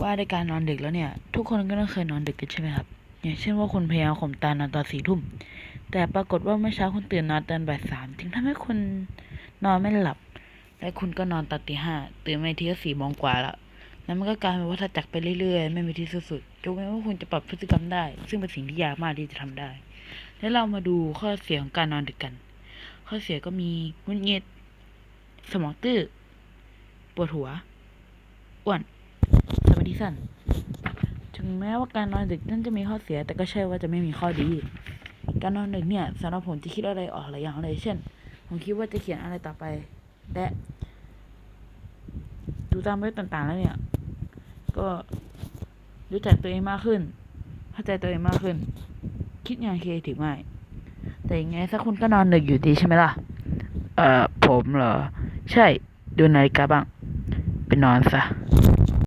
ว่าในการนอนดึกแล้วเนี่ย ทุกคนก็ต้องเคยนอนดึกกันใช่ไหมครับ อย่างเช่นว่าคุณพยายามข่มตานอนตอนสี่ทุ่ม แต่ปรากฏว่าเมื่อเช้าคุณตื่นนอนตอนบ่ายสามจึงทำให้คุณนอนไม่หลับ และคุณก็นอนตอนตีห้าตื่นมาอีกทีก็สี่โมงกว่าแล้วแล้วมันก็กลายเป็นวัฏจักรไปเรื่อยๆ ไม่มีที่สุดยกเว้นว่าคุณจะปรับพฤติกรรมได้ ซึ่งเป็นสิ่งที่ยากมากที่จะทำได้ แล้วเรามาดูข้อเสียของการนอนดึกกัน ข้อเสียก็มีงุนงิดสมองตื้อปวดหัวอ้วน สมาธิสั้น ถึงแม้ว่าการนอนดึกนั่นจะมีข้อเสีย แต่ก็ใช่ว่าจะไม่มีข้อดี การนอนดึกเนี่ยสำหรับผมจะคิดอะไรออกหลายอย่างเลย เช่น ผมคิดว่าจะเขียนอะไรต่อไป และดูตามเว็บต่างๆแล้วเนี่ย ก็รู้จักตัวเองมากขึ้น เข้าใจตัวเองมากขึ้น คิดงานครีเอทีฟง่ายแต่ยังไงสักคุณก็นอนดึกอยู่ดีใช่ไหมล่ะ เอ่อ ผมเหรอ ใช่ ดูนาฬิกาบ้าง ไปนอนซะ